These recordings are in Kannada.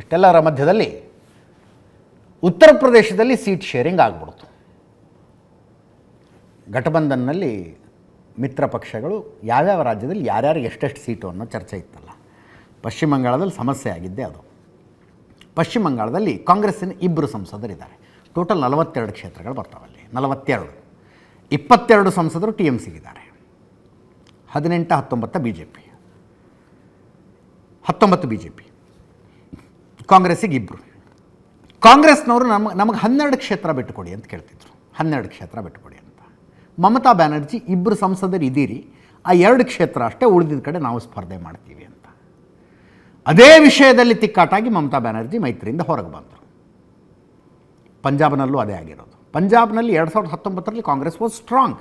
ಇಷ್ಟೆಲ್ಲರ ಮಧ್ಯದಲ್ಲಿ ಉತ್ತರ ಪ್ರದೇಶದಲ್ಲಿ ಸೀಟ್ ಶೇರಿಂಗ್ ಆಗ್ಬಿಡ್ತು. ಘಟಬಂಧನ್ನಲ್ಲಿ ಮಿತ್ರ ಪಕ್ಷಗಳು ಯಾವ್ಯಾವ ರಾಜ್ಯದಲ್ಲಿ ಯಾರ್ಯಾರಿಗೆ ಎಷ್ಟೆಷ್ಟು ಸೀಟು ಅನ್ನೋ ಚರ್ಚೆ ಇತ್ತಲ್ಲ. ಪಶ್ಚಿಮ ಬಂಗಾಳದಲ್ಲಿ ಸಮಸ್ಯೆ ಆಗಿದ್ದೆ ಅದು. ಪಶ್ಚಿಮ ಬಂಗಾಳದಲ್ಲಿ ಕಾಂಗ್ರೆಸ್ಸಿನ ಇಬ್ಬರು ಸಂಸದರಿದ್ದಾರೆ. ಟೋಟಲ್ ನಲವತ್ತೆರಡು ಕ್ಷೇತ್ರಗಳು ಬರ್ತಾವಲ್ಲಿ ನಲವತ್ತೆರಡು. ಇಪ್ಪತ್ತೆರಡು ಸಂಸದರು ಟಿ ಎಂ ಸಿಗಿದ್ದಾರೆ ಹದಿನೆಂಟು, ಹತ್ತೊಂಬತ್ತ ಬಿ ಜೆ ಪಿ ಹತ್ತೊಂಬತ್ತು ಬಿ ಜೆ ಪಿ ಕಾಂಗ್ರೆಸ್ಸಿಗೆ ಇಬ್ಬರು ಕಾಂಗ್ರೆಸ್ನವರು ನಮಗೆ ನಮಗೆ ಹನ್ನೆರಡು ಕ್ಷೇತ್ರ ಬಿಟ್ಟುಕೊಡಿ ಅಂತ ಕೇಳ್ತಿದ್ರು. ಹನ್ನೆರಡು ಕ್ಷೇತ್ರ ಬಿಟ್ಟುಕೊಡಿ ಅಂತ. ಮಮತಾ ಬ್ಯಾನರ್ಜಿ ಇಬ್ಬರು ಸಂಸದರು ಇದ್ದೀರಿ. ಆ ಎರಡು ಕ್ಷೇತ್ರ ಅಷ್ಟೇ ಉಳಿದಿದ್ದ ಕಡೆ ನಾವು ಸ್ಪರ್ಧೆ ಮಾಡ್ತೀವಿ ಅಂತ. ಅದೇ ವಿಷಯದಲ್ಲಿ ತಿಕ್ಕಾಟಾಗಿ ಮಮತಾ ಬ್ಯಾನರ್ಜಿ ಮೈತ್ರಿಯಿಂದ ಹೊರಗೆ ಬಂದರು. ಪಂಜಾಬ್ನಲ್ಲೂ ಅದೇ ಆಗಿರೋದು. ಪಂಜಾಬ್ನಲ್ಲಿ ಎರಡು ಸಾವಿರದ ಹತ್ತೊಂಬತ್ತರಲ್ಲಿ ಕಾಂಗ್ರೆಸ್ ವಾಸ್ ಸ್ಟ್ರಾಂಗ್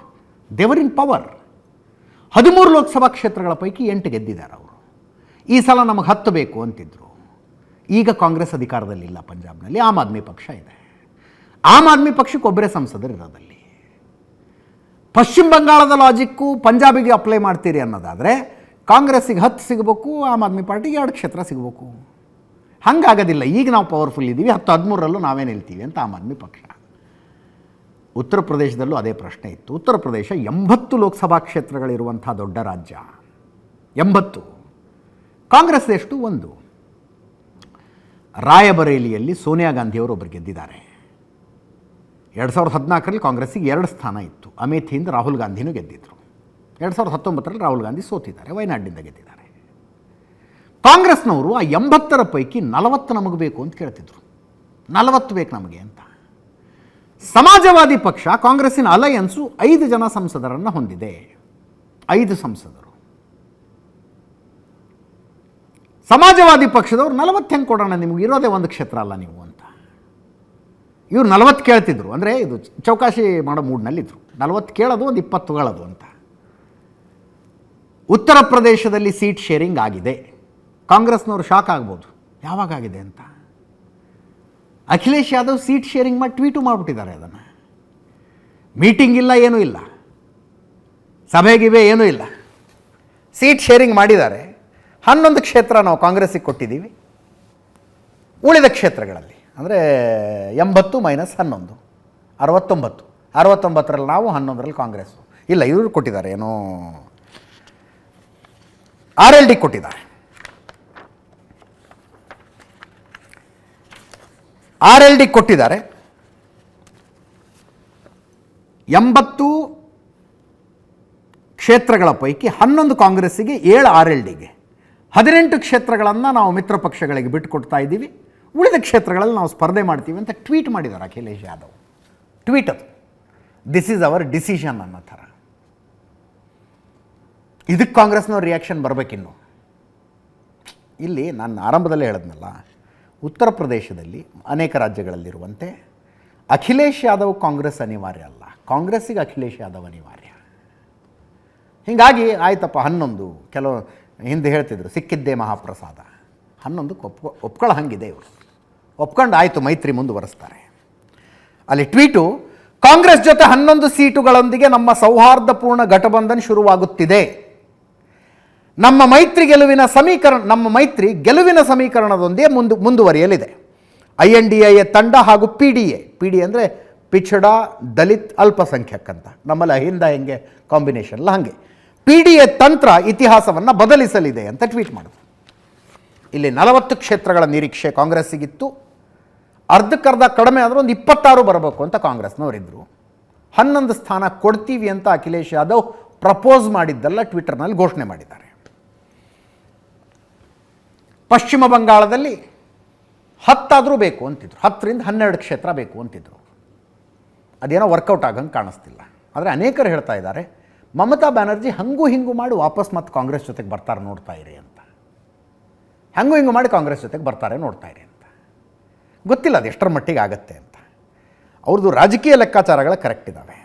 ದೇವರ್ ಇನ್ ಪವರ್ ಹದಿಮೂರು ಲೋಕಸಭಾ ಕ್ಷೇತ್ರಗಳ ಪೈಕಿ ಎಂಟು ಗೆದ್ದಿದ್ದಾರೆ ಅವರು. ಈ ಸಲ ನಮಗೆ ಹತ್ತು ಬೇಕು ಅಂತಿದ್ರು. ಈಗ ಕಾಂಗ್ರೆಸ್ ಅಧಿಕಾರದಲ್ಲಿಲ್ಲ ಪಂಜಾಬ್ನಲ್ಲಿ, ಆಮ್ ಆದ್ಮಿ ಪಕ್ಷ ಇದೆ. ಆಮ್ ಆದ್ಮಿ ಪಕ್ಷಕ್ಕೊಬ್ಬರೇ ಸಂಸದರು ಇರೋದಲ್ಲಿ. ಪಶ್ಚಿಮ ಬಂಗಾಳದ ಲಾಜಿಕ್ಕು ಪಂಜಾಬಿಗೆ ಅಪ್ಲೈ ಮಾಡ್ತೀರಿ ಅನ್ನೋದಾದರೆ, ಕಾಂಗ್ರೆಸ್ಸಿಗೆ ಹತ್ತು ಸಿಗಬೇಕು, ಆಮ್ ಆದ್ಮಿ ಪಾರ್ಟಿಗೆ ಎರಡು ಕ್ಷೇತ್ರ ಸಿಗಬೇಕು. ಹಂಗಾಗೋದಿಲ್ಲ, ಈಗ ನಾವು ಪವರ್ಫುಲ್ ಇದ್ದೀವಿ, ಹತ್ತು ಹದಿಮೂರರಲ್ಲೂ ನಾವೇ ನಿಲ್ತೀವಿ ಅಂತ ಆಮ್ ಆದ್ಮಿ ಪಕ್ಷ. ಉತ್ತರ ಪ್ರದೇಶದಲ್ಲೂ ಅದೇ ಪ್ರಶ್ನೆ ಇತ್ತು. ಉತ್ತರ ಪ್ರದೇಶ ಎಂಬತ್ತು ಲೋಕಸಭಾ ಕ್ಷೇತ್ರಗಳಿರುವಂಥ ದೊಡ್ಡ ರಾಜ್ಯ. ಎಂಬತ್ತು. ಕಾಂಗ್ರೆಸ್ ಎಷ್ಟು ಒಂದು. ರಾಯಬರೇಲಿಯಲ್ಲಿ ಸೋನಿಯಾ ಗಾಂಧಿಯವರು ಒಬ್ಬರು ಗೆದ್ದಿದ್ದಾರೆ. ಎರಡು ಸಾವಿರದ ಹದಿನಾಲ್ಕರಲ್ಲಿ ಕಾಂಗ್ರೆಸ್ಸಿಗೆ ಎರಡು ಸ್ಥಾನ ಇತ್ತು. ಅಮೇಥಿಯಿಂದ ರಾಹುಲ್ ಗಾಂಧಿನೂ ಗೆದ್ದಿದ್ದರು ಎರಡು ಸಾವಿರದ ಹತ್ತೊಂಬತ್ತರಲ್ಲಿ ರಾಹುಲ್ ಗಾಂಧಿ ಸೋತಿದ್ದಾರೆ, ವಯನಾಡಿನಿಂದ ಗೆದ್ದಿದ್ದಾರೆ. ಕಾಂಗ್ರೆಸ್ನವರು ಆ ಎಂಬತ್ತರ ಪೈಕಿ ನಲವತ್ತು ನಮಗೆ ಬೇಕು ಅಂತ ಕೇಳ್ತಿದ್ರು. ನಲವತ್ತು ಬೇಕು ನಮಗೆ ಅಂತ. ಸಮಾಜವಾದಿ ಪಕ್ಷ ಕಾಂಗ್ರೆಸ್ಸಿನ ಅಲಯನ್ಸು ಐದು ಜನ ಸಂಸದರನ್ನು ಹೊಂದಿದೆ. ಐದು ಸಂಸದರು. ಸಮಾಜವಾದಿ ಪಕ್ಷದವ್ರು ನಲವತ್ತು ಹೆಂಗೆ ಕೊಡೋಣ ನಿಮ್ಗೆ? ಇರೋದೇ ಒಂದು ಕ್ಷೇತ್ರ ಅಲ್ಲ ನೀವು ಅಂತ. ಇವ್ರು ನಲವತ್ತು ಕೇಳ್ತಿದ್ರು. ಅಂದರೆ ಇದು ಚೌಕಾಶಿ ಮಾಡೋ ಮೂಡ್ನಲ್ಲಿದ್ದರು ನಲವತ್ತು ಕೇಳೋದು ಒಂದು ಇಪ್ಪತ್ತು ತಗೊಳ್ಳೋದು ಅಂತ. ಉತ್ತರ ಪ್ರದೇಶದಲ್ಲಿ ಸೀಟ್ ಶೇರಿಂಗ್ ಆಗಿದೆ. ಕಾಂಗ್ರೆಸ್ನವರು ಶಾಕ್ ಆಗ್ಬೋದು. ಯಾವಾಗ ಆಗಿದೆ ಅಂತ? ಅಖಿಲೇಶ್ ಯಾದವ್ ಸೀಟ್ ಶೇರಿಂಗ್ ಮಾಡಿ ಟ್ವೀಟು ಮಾಡಿಬಿಟ್ಟಿದ್ದಾರೆ ಅದನ್ನು. ಮೀಟಿಂಗ್ ಇಲ್ಲ, ಏನೂ ಇಲ್ಲ. ಸಭೆಗಿವೆ, ಏನೂ ಇಲ್ಲ. ಸೀಟ್ ಶೇರಿಂಗ್ ಮಾಡಿದ್ದಾರೆ. ಹನ್ನೊಂದು ಕ್ಷೇತ್ರ ನಾವು ಕಾಂಗ್ರೆಸ್ಸಿಗೆ ಕೊಟ್ಟಿದ್ದೀವಿ. ಉಳಿದ ಕ್ಷೇತ್ರಗಳಲ್ಲಿ, ಅಂದರೆ ಎಂಬತ್ತು ಮೈನಸ್ ಹನ್ನೊಂದು, ಅರವತ್ತೊಂಬತ್ತು, ಅರವತ್ತೊಂಬತ್ತರಲ್ಲಿ ನಾವು, ಹನ್ನೊಂದರಲ್ಲಿ ಕಾಂಗ್ರೆಸ್ಸು ಇಲ್ಲ, ಇವರು ಕೊಟ್ಟಿದ್ದಾರೆ, ಏನೋ ಆರ್ ಎಲ್ ಡಿ ಕೊಟ್ಟಿದ್ದಾರೆ. ಆರ್ ಎಲ್ ಡಿ ಕೊಟ್ಟಿದ್ದಾರೆ. ಎಂಬತ್ತು ಕ್ಷೇತ್ರಗಳ ಪೈಕಿ ಹನ್ನೊಂದು ಕಾಂಗ್ರೆಸ್ಸಿಗೆ ಏಳು ಆರ್ ಎಲ್ ಡಿಗೆ ಹದಿನೆಂಟು ಕ್ಷೇತ್ರಗಳನ್ನು ನಾವು ಮಿತ್ರ ಪಕ್ಷಗಳಿಗೆ ಬಿಟ್ಟುಕೊಡ್ತಾ ಇದ್ದೀವಿ. ಉಳಿದ ಕ್ಷೇತ್ರಗಳಲ್ಲಿ ನಾವು ಸ್ಪರ್ಧೆ ಮಾಡ್ತೀವಿ ಅಂತ ಟ್ವೀಟ್ ಮಾಡಿದ್ದಾರೆ ಅಖಿಲೇಶ್ ಯಾದವ್. ಟ್ವೀಟ್ ಅದು. ದಿಸ್ ಈಸ್ ಅವರ್ ಡಿಸಿಷನ್ ಅನ್ನೋ ಥರ. ಇದಕ್ಕೆ ಕಾಂಗ್ರೆಸ್ನವ್ರ ರಿಯಾಕ್ಷನ್ ಬರಬೇಕಿನ್ನು. ಇಲ್ಲಿ ನಾನು ಆರಂಭದಲ್ಲೇ ಹೇಳಿದ್ನಲ್ಲ, ಉತ್ತರ ಪ್ರದೇಶದಲ್ಲಿ ಅನೇಕ ರಾಜ್ಯಗಳಲ್ಲಿರುವಂತೆ ಅಖಿಲೇಶ್ ಯಾದವ್ ಕಾಂಗ್ರೆಸ್ ಅನಿವಾರ್ಯ ಅಲ್ಲ. ಕಾಂಗ್ರೆಸ್ಸಿಗೆ ಅಖಿಲೇಶ್ ಯಾದವ್ ಅನಿವಾರ್ಯ. ಹೀಗಾಗಿ ಆಯ್ತಪ್ಪ ಹನ್ನೊಂದು, ಕೆಲವು ಹಿಂದೆ ಹೇಳ್ತಿದ್ರು, ಸಿಕ್ಕಿದ್ದೇ ಮಹಾಪ್ರಸಾದ. ಹನ್ನೊಂದಕ್ಕೆ ಒಪ್ಕೊ ಒಪ್ಕೊಳ್ಳೋ ಹಂಗಿದೆ ಇವರು. ಒಪ್ಕೊಂಡು ಆಯಿತು ಮೈತ್ರಿ ಮುಂದುವರೆಸ್ತಾರೆ. ಅಲ್ಲಿ ಟ್ವೀಟು, ಕಾಂಗ್ರೆಸ್ ಜೊತೆ ಹನ್ನೊಂದು ಸೀಟುಗಳೊಂದಿಗೆ ನಮ್ಮ ಸೌಹಾರ್ದಪೂರ್ಣ ಘಟಬಂಧನ್ ಶುರುವಾಗುತ್ತಿದೆ. ನಮ್ಮ ಮೈತ್ರಿ ಗೆಲುವಿನ ಸಮೀಕರಣ, ನಮ್ಮ ಮೈತ್ರಿ ಗೆಲುವಿನ ಸಮೀಕರಣದೊಂದಿಗೆ ಮುಂದು, ಮುಂದುವರಿಯಲಿದೆ. ಐ ಎನ್ ಡಿ ಎ ತಂಡ ಹಾಗೂ P D A, P D ಅಂದರೆ ಪಿಛಡ ದಲಿತ್ ಅಲ್ಪಸಂಖ್ಯಕ್ ಅಂತ. ನಮ್ಮಲ್ಲಿ ಅಹಿಂದ ಹೆಂಗೆ ಕಾಂಬಿನೇಷನ್ ಅಲ್ಲ ಹಾಗೆ. ಪಿ ಡಿ ಎ ತಂತ್ರ ಇತಿಹಾಸವನ್ನು ಬದಲಿಸಲಿದೆ ಅಂತ ಟ್ವೀಟ್ ಮಾಡಿದ್ರು ಇಲ್ಲಿ ನಲವತ್ತು ಕ್ಷೇತ್ರಗಳ ನಿರೀಕ್ಷೆ ಕಾಂಗ್ರೆಸ್ಸಿಗಿತ್ತು. ಅರ್ಧಕ್ಕರ್ಧ ಕಡಿಮೆ ಆದರೂ ಒಂದು ಇಪ್ಪತ್ತಾರು ಬರಬೇಕು ಅಂತ ಕಾಂಗ್ರೆಸ್ನವರಿದ್ದರು ಹನ್ನೊಂದು ಸ್ಥಾನ ಕೊಡ್ತೀವಿ ಅಂತ ಅಖಿಲೇಶ್ ಯಾದವ್ ಪ್ರಪೋಸ್ ಮಾಡಿದ್ದೆಲ್ಲ ಟ್ವಿಟರ್ನಲ್ಲಿ ಘೋಷಣೆ ಮಾಡಿದ್ದಾರೆ. ಪಶ್ಚಿಮ ಬಂಗಾಳದಲ್ಲಿ ಹತ್ತಾದರೂ ಬೇಕು ಅಂತಿದ್ರು. ಹತ್ತರಿಂದ ಹನ್ನೆರಡು ಕ್ಷೇತ್ರ ಬೇಕು ಅಂತಿದ್ರು. ಅದೇನೋ ವರ್ಕೌಟ್ ಆಗಂಗೆ ಕಾಣಿಸ್ತಿಲ್ಲ. ಆದರೆ ಅನೇಕರು ಹೇಳ್ತಾ ಇದ್ದಾರೆ ಮಮತಾ ಬ್ಯಾನರ್ಜಿ ಹಂಗೂ ಹಿಂಗೂ ಮಾಡಿ ವಾಪಸ್ ಮತ್ತೆ ಕಾಂಗ್ರೆಸ್ ಜೊತೆಗೆ ಬರ್ತಾರೆ ನೋಡ್ತಾ ಇರಿ ಅಂತ. ಹಂಗೂ ಹಿಂಗೂ ಮಾಡಿ ಕಾಂಗ್ರೆಸ್ ಜೊತೆಗೆ ಬರ್ತಾರೆ ನೋಡ್ತಾ ಇರಿ ಅಂತ. ಗೊತ್ತಿಲ್ಲ ಅದು ಎಷ್ಟರ ಮಟ್ಟಿಗೆ ಆಗತ್ತೆ ಅಂತ. ಅವ್ರದ್ದು ರಾಜಕೀಯ ಲೆಕ್ಕಾಚಾರಗಳು ಕರೆಕ್ಟ್ ಇದ್ದಾವೆ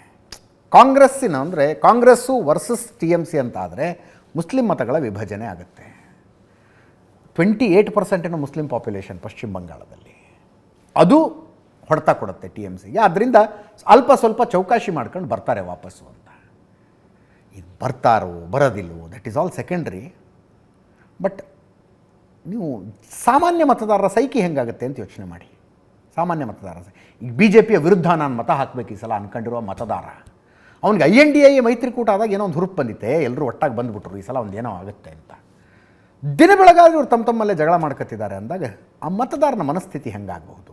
ಕಾಂಗ್ರೆಸ್ಸಿನ ಅಂದರೆ Congress versus T M C ಅಂತ ಆದರೆ ಮುಸ್ಲಿಂ ಮತಗಳ ವಿಭಜನೆ ಆಗುತ್ತೆ. ಟ್ವೆಂಟಿ ಏಯ್ಟ್ ಪರ್ಸೆಂಟಿನ ಮುಸ್ಲಿಂ ಪಾಪ್ಯುಲೇಷನ್ ಪಶ್ಚಿಮ ಬಂಗಾಳದಲ್ಲಿ. ಅದು ಹೊಡೆತ ಕೊಡುತ್ತೆ ಟಿ ಎಂ ಸಿಗೆ ಅದರಿಂದ ಅಲ್ಪ ಸ್ವಲ್ಪ ಚೌಕಾಶಿ ಮಾಡ್ಕೊಂಡು ಬರ್ತಾರೆ ವಾಪಸ್ಸು ಅಂತ. ಇದು ಬರ್ತಾರೋ ಬರೋದಿಲ್ವೋ that is all secondary but ನೀವು ಸಾಮಾನ್ಯ ಮತದಾರರ ಸೈಕಿ ಹೆಂಗಾಗುತ್ತೆ ಅಂತ ಯೋಚನೆ ಮಾಡಿ. ಸಾಮಾನ್ಯ ಮತದಾರರ ಈಗ ಬಿ ಜೆ ಪಿಯ ವಿರುದ್ಧ ನಾನು ಮತ ಹಾಕಬೇಕು ಈ ಸಲ ಅನ್ಕೊಂಡಿರುವ ಮತದಾರ. ಅವ್ನಿಗೆ ಐ ಎನ್ ಡಿ ಐ ಮೈತ್ರಿಕೂಟ ಆದಾಗ ಏನೋ ಒಂದು ಹುರುಪು ಬಂದಿತ್ತೆ ಎಲ್ಲರೂ ಒಟ್ಟಾಗಿ ಬಂದುಬಿಟ್ರು, ಈ ಸಲ ಒಂದು ಏನೋ ಆಗುತ್ತೆ ಅಂತ. ದಿನ ಬೆಳಗಾದ್ರೆ ಇವ್ರು ತಮ್ಮ ತಮ್ಮಲ್ಲೇ ಜಗಳ ಮಾಡ್ಕೊತಿದ್ದಾರೆ ಅಂದಾಗ ಆ ಮತದಾರನ ಮನಸ್ಥಿತಿ ಹೆಂಗಾಗಬಹುದು